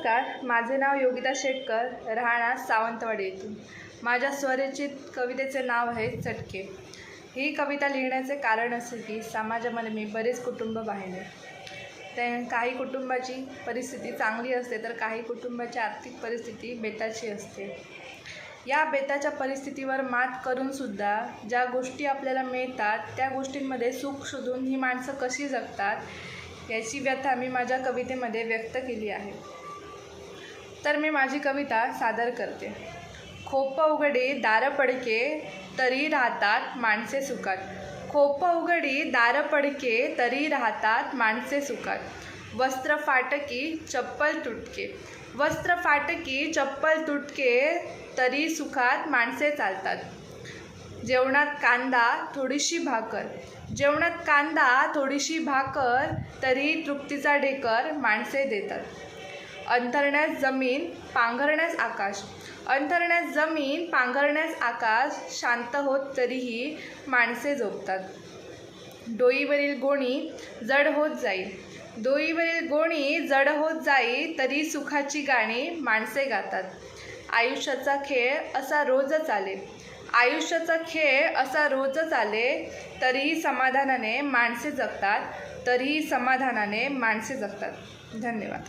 नमस्कार. माझे नाव योगिता शेटकर राहणार सावंतवाडी येथून. माझ्या स्वरचित कवितेचे नाव आहे चटके. ही कविता लिहिण्याचे कारण असे की समाजामध्ये मी बरेच कुटुंब पाहिले ते काही कुटुंबाची परिस्थिती चांगली असते तर काही कुटुंबाची आर्थिक परिस्थिती बेताची असते. या बेताच्या परिस्थितीवर मात करूनसुद्धा ज्या गोष्टी आपल्याला मिळतात त्या गोष्टींमध्ये सुख शोधून ही माणसं कशी जगतात याची व्यथा मी माझ्या कवितेमध्ये व्यक्त केली आहे. तर मी माझी कविता सादर करते. खोप उघडी दार पडके तरी राहतात माणसे सुखात. खोप उघडी दार पडके तरी राहतात माणसे सुखात. वस्त्र फाटकी चप्पल तुटके. वस्त्र फाटकी चप्पल तुटके तरी सुखात माणसे चालतात. जेवणात कांदा थोडीशी भाकर. जेवणात कांदा थोडीशी भाकर तरी तृप्तीचा ढेकर माणसे देतात. अंतरण्यास जमीन पांघरण्यास आकाश. अंतरण्यास जमीन पांघरण्यास आकाश शांत होत तरीही माणसे झोपतात. डोईवरील गोणी जड होत जाईल. डोईवरील गोणी जड होत जाईल तरी सुखाची गाणी माणसे गातात. आयुष्याचा खेळ असा रोजच आले आयुष्याचा खेळ असा रोजच आले तरीही समाधानाने माणसे जगतात तरीही समाधानाने माणसे जगतात. धन्यवाद.